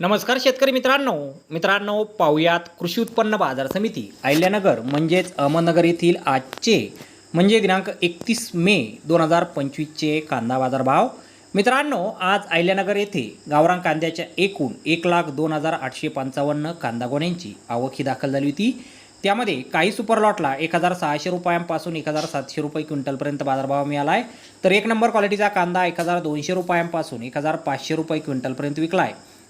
नमस्कार शेतकरी मित्रांनो. मित्रांनो पाहुयात कृषी उत्पन्न बाजार समिती अहिल्यानगर म्हणजेच अहमदनगर येथील आजचे म्हणजे दिनांक एकतीस मे दोन हजार पंचवीसचे कांदा बाजार भाव मित्रांनो आज अहिल्यानगर येथे गावरान कांद्याच्या एकूण एक लाख दोन हजार आठशे पंचावन्न कांदा गोण्यांची आवक ही दाखल झाली होती. त्यामध्ये काही सुपर लॉटला एक हजार सहाशे रुपयांपासून एक हजार सातशे रुपये क्विंटलपर्यंत बाजारभाव मिळाला आहे तर एक नंबर क्वालिटीचा कांदा एक हजार दोनशे रुपयांपासून एक हजार पाचशे रुपये क्विंटलपर्यंत विकला आहे